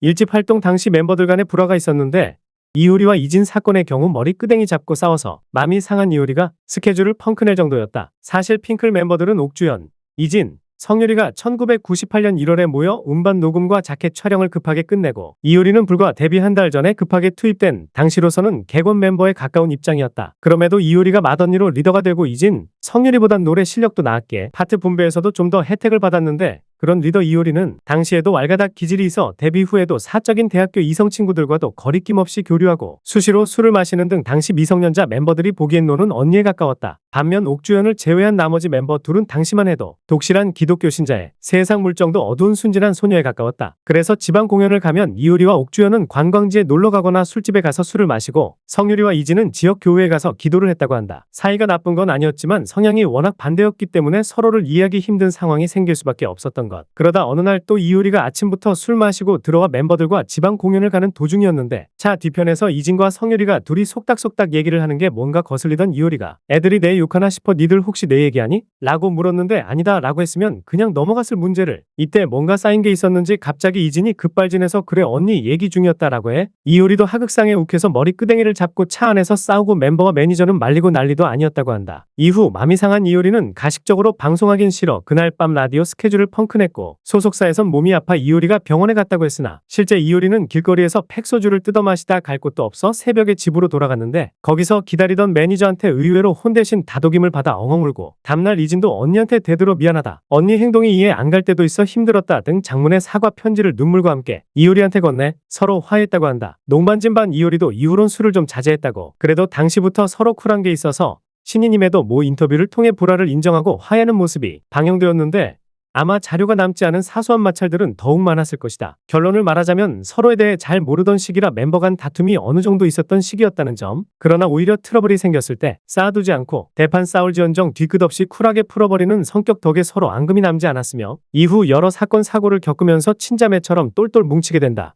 일집 활동 당시 멤버들 간에 불화가 있었는데 이효리와 이진 사건의 경우 머리 끄댕이 잡고 싸워서 맘이 상한 이효리가 스케줄을 펑크낼 정도였다. 사실 핑클 멤버들은 옥주연, 이진, 성유리가 1998년 1월에 모여 음반 녹음과 자켓 촬영을 급하게 끝내고 이효리는 불과 데뷔 한 달 전에 급하게 투입된 당시로서는 객원 멤버에 가까운 입장이었다. 그럼에도 이효리가 맏언니로 리더가 되고 이진, 성유리보단 노래 실력도 나았기에 파트 분배에서도 좀 더 혜택을 받았는데 그런 리더 이효리는 당시에도 왈가닥 기질이 있어 데뷔 후에도 사적인 대학교 이성 친구들과도 거리낌 없이 교류하고 수시로 술을 마시는 등 당시 미성년자 멤버들이 보기엔 노는 언니에 가까웠다. 반면 옥주연을 제외한 나머지 멤버 둘은 당시만 해도 독실한 기독교 신자에 세상 물정도 어두운 순진한 소녀에 가까웠다. 그래서 지방 공연을 가면 이효리와 옥주연은 관광지에 놀러 가거나 술집에 가서 술을 마시고 성유리와 이진은 지역 교회에 가서 기도를 했다고 한다. 사이가 나쁜 건 아니었지만 성향이 워낙 반대였기 때문에 서로를 이해하기 힘든 상황이 생길 수밖에 없었던 것. 그러다 어느 날 또 이효리가 아침부터 술 마시고 들어와 멤버들과 지방 공연을 가는 도중이었는데 차 뒤편에서 이진과 성유리가 둘이 속닥속닥 얘기를 하는 게 뭔가 거슬리던 이효리가 애들이 내 욕하나 싶어 니들 혹시 내 얘기하니? 라고 물었는데 아니다 라고 했으면 그냥 넘어갔을 문제를 이때 뭔가 쌓인 게 있었는지 갑자기 이진이 급발진해서 그래 언니 얘기 중이었다 라고 해 이효리도 하극상에 욱해서 머리 끄댕이를 잡고 차 안에서 싸우고 멤버와 매니저는 말리고 난리도 아니었다고 한다. 이후 맘이 상한 이효리는 가식적으로 방송하긴 싫어 그날 밤 라디오 스케줄을 펑크 냈고 소속사에선 몸이 아파 이효리가 병원에 갔다고 했으나 실제 이효리는 길거리에서 팩소주를 뜯어 마시다 갈 곳도 없어 새벽에 집으로 돌아갔는데 거기서 기다리던 매니저한테 의외로 혼 대신 다독임을 받아 엉엉 울고 다음날 이진도 언니한테 대들어 미안하다. 언니 행동이 이해 안 갈 때도 있어 힘들었다 등 장문의 사과 편지를 눈물과 함께 이효리한테 건네 서로 화했다고 한다. 농반진반 이효리도 이후론 술을 좀 자제했다고 그래도 당시부터 서로 쿨한 게 있어서 신이님에도 모 인터뷰를 통해 불화를 인정하고 화해하는 모습이 방영되었는데 아마 자료가 남지 않은 사소한 마찰들은 더욱 많았을 것이다. 결론을 말하자면 서로에 대해 잘 모르던 시기라 멤버 간 다툼이 어느 정도 있었던 시기였다는 점. 그러나 오히려 트러블이 생겼을 때 쌓아두지 않고 대판 싸울지언정 뒤끝없이 쿨하게 풀어버리는 성격 덕에 서로 앙금이 남지 않았으며 이후 여러 사건 사고를 겪으면서 친자매처럼 똘똘 뭉치게 된다.